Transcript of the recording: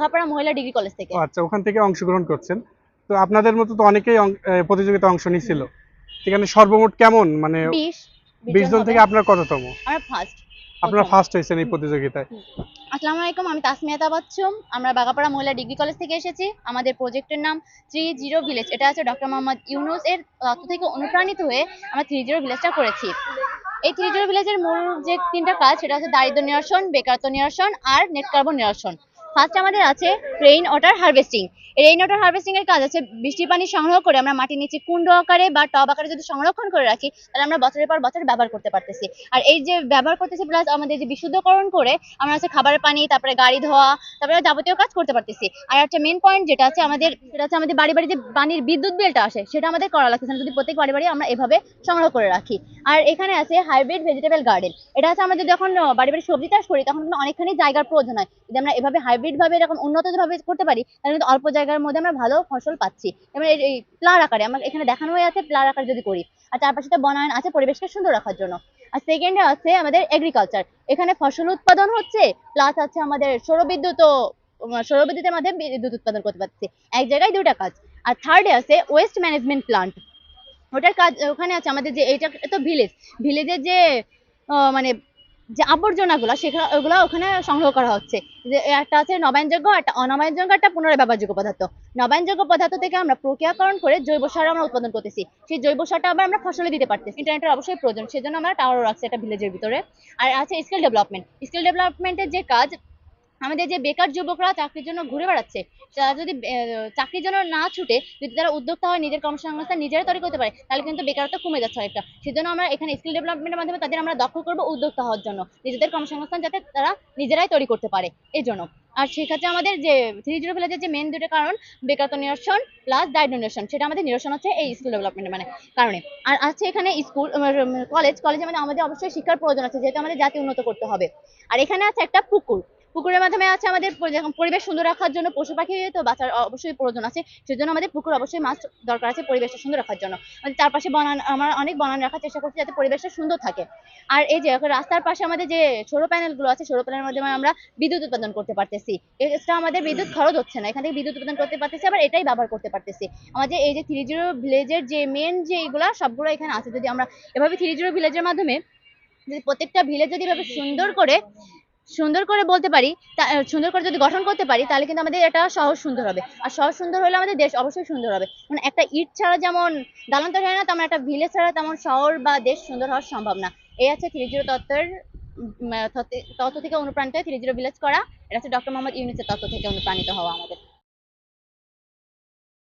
ভাপাড়া মহিলা degree college থেকে। আচ্ছা ওখান থেকে অংশগ্রহণ করছেন। তো আপনাদের মতো তো অনেকেই প্রতিযোগিতায় অংশ নিছিল। সেখানে সর্বমোট কেমন? মানে বিশ বিশ জন হবে। থেকে আপনার কততম? আমরা ফার্স্ট আপনারা ফার্স্ট হয়েছেন এই প্রতিযোগিতায়। আসসালামু আলাইকুম আমি তাসমিয়াতা বাচ্চুম আমরা বাগাপাড়া মহিলা ডিগ্রি কলেজ থেকে এসেছি। আমাদের প্রজেক্টের নাম থ্রি জিরো ভিলেজ এটা আছে ডক্টর মোহাম্মদ ইউনুস এর তথ্য থেকে অনুপ্রাণিত হয়ে আমরা থ্রি জিরো ভিলেজটা করেছি। এই থ্রি জিরো ভিলেজের মূল যে তিনটা কাজ সেটা হচ্ছে দারিদ্র নিরসন বেকারত্ব নিরসন আর নেট কার্বন নিরসন। ফার্স্ট আমাদের আছে rain water harvesting rain water harvesting এর কাজ আছে বৃষ্টির পানি সংগ্রহ করে আমরা মাটির নিচে কুণ্ড আকারে বা টব আকারে যদি সংরক্ষণ করে রাখি, তাহলে আমরা বছরের পর বছর ব্যবহার করতে পারতেছি। আর এই যে ব্যবহার করতেছি প্লাস আমাদের যে বিশুদ্ধকরণ করে, আমরা হচ্ছে খাবারের পানি, তারপরে গাড়ি ধোয়া, তারপরে যাবতীয় কাজ করতে পারতেছি। আর একটা মেন পয়েন্ট যেটা আছে আমাদের, সেটা হচ্ছে আমাদের বাড়ি বাড়ি যে পানির বিদ্যুৎ বিলটা আসে, সেটা আমাদের করা লাগতেছে না। যদি প্রত্যেক বাড়ি বাড়ি আমরা এভাবে সংগ্রহ করে রাখি। আর এখানে আছে হাইব্রিড ভেজিটেবল গার্ডেন এটা আছে আমাদের যখন বাড়ি বাড়ি সবজি চাষ করি, তখন কিন্তু অনেকখানি জায়গার প্রয়োজন হয়। যদি আমরা এভাবে হাইব্রিড ভাবে এরকম উন্নত ভাবে করতে পারি, তাহলে কিন্তু অল্প জায়গার মধ্যে আমরা ভালো ফসল পাচ্ছি। যেমন এই- প্লার আকারে আমার এখানে দেখানো হয়ে আছে প্লার আকারে যদি করি। আর চারপাশে তো বনায়ন আছে পরিবেশকে সুন্দর রাখার জন্য। আর সেকেন্ডে আছে আমাদের এগ্রিকালচার এখানে ফসল উৎপাদন হচ্ছে প্লাস আছে আমাদের সৌরবিদ্যুৎ সৌরবিদ্যুতের মাধ্যমে বিদ্যুৎ উৎপাদন করতে পারছি। এক জায়গায় দুটা কাজ। আর থার্ডে আছে ওয়েস্ট ম্যানেজমেন্ট প্লান্ট ওটার কাজ, ওখানে আছে আমাদের যে এইটা তো ভিলেজ ভিলেজের যে মানে যে আবর্জনাগুলো, সেগুলো, ওগুলো ওখানে সংগ্রহ করা হচ্ছে। যে, একটা আছে নবায়নযোগ্য, একটা অনবায়নযোগ্য, একটা পুনরায় ব্যবহারযোগ্য পদার্থ। নবায়নযোগ্য পদার্থ থেকে আমরা প্রক্রিয়াকরণ করে জৈব সার আমরা উৎপাদন করতেছি। সেই জৈব সারটা আবার আমরা ফসলে দিতে পারতেছি। ইন্টারনেটের অবশ্যই প্রয়োজন, সেজন্য আমরা টাওয়ারও রাখছি একটা ভিলেজের ভিতরে। আর আছে স্কিল ডেভেলপমেন্ট স্কিল ডেভেলপমেন্টের যে কাজ আমাদের যে বেকার যুবকরা চাকরির জন্য ঘুরে বেড়াচ্ছে, তারা যদি চাকরির জন্য না ছুটে যদি তারা উদ্যোক্তা হয় নিজের কর্মসংস্থান নিজেরা তৈরি করতে পারে, তাহলে কিন্তু বেকারত্ব কমে যাচ্ছে একটা সেজন্য আমরা এখানে স্কিল ডেভেলপমেন্টের মাধ্যমে তাদের আমরা দক্ষ করব উদ্যোক্তা হওয়ার জন্য। নিজেদের কর্মসংস্থান যাতে তারা নিজেরাই তৈরি করতে পারে এই জন্য। আর সেক্ষেত্রে আমাদের যে থ্রি জিরো ভিলেজের যে মেন দুটো কারণ, বেকারত্ব নিরসন প্লাস দারিদ্র নিরসন, সেটা আমাদের নিরসন হচ্ছে এই স্কিল ডেভেলপমেন্টের মানে কারণে। আর আছে এখানে স্কুল কলেজ কলেজে মানে আমাদের অবশ্যই শিক্ষার প্রয়োজন আছে, যেহেতু আমাদের জাতি উন্নত করতে হবে। আর এখানে আছে একটা পুকুর। পুকুরের মাধ্যমে আছে আমাদের পরিবেশ সুন্দর রাখার জন্য পশু পাখি তো বাঁচার অবশ্যই প্রয়োজন আছে। সেজন্য আমাদের পুকুর অবশ্যই মাছ দরকার আছে পরিবেশটা সুন্দর রাখার জন্য। আমাদের চারপাশে বনান আমরা অনেক বনান রাখার চেষ্টা করছি যাতে পরিবেশটা সুন্দর থাকে। আর এই যে রাস্তার পাশে আমাদের যে সৌর প্যানেলগুলো আছে, সৌর প্যানেলের মাধ্যমে আমরা বিদ্যুৎ উৎপাদন করতে পারতেছি। এক্সট্রা আমাদের বিদ্যুৎ খরচ হচ্ছে না। এখান থেকে বিদ্যুৎ উৎপাদন করতে পারতেছি, আবার এটাই ব্যবহার করতে পারতেছি। আমাদের এই যে থ্রি জিরো ভিলেজের যে মেন যে এইগুলা সবগুলো এখানে আছে। যদি আমরা এভাবে থ্রি জিরো ভিলেজের মাধ্যমে যদি প্রত্যেকটা ভিলেজ যদি এভাবে সুন্দর করে সুন্দর করে বলতে পারি সুন্দর করে যদি গঠন করতে পারি, তাহলে কিন্তু আমাদের এটা সহজ সুন্দর হবে। আর সহজ সুন্দর হলে আমাদের দেশ অবশ্যই সুন্দর হবে। মানে একটা ইট ছাড়া যেমন দালান তৈরি হয় না, তেমন একটা ভিলেজ ছাড়া তেমন শহর বা দেশ সুন্দর হওয়া সম্ভব না। এই আছে থ্রি জিরো তত্ত্বের তত্ত্ব থেকে অনুপ্রাণিত থ্রি জিরো ভিলেজ করা। এটা হচ্ছে ডক্টর মোহাম্মদ ইউনিসের তত্ত্ব থেকে অনুপ্রাণিত হওয়া আমাদের।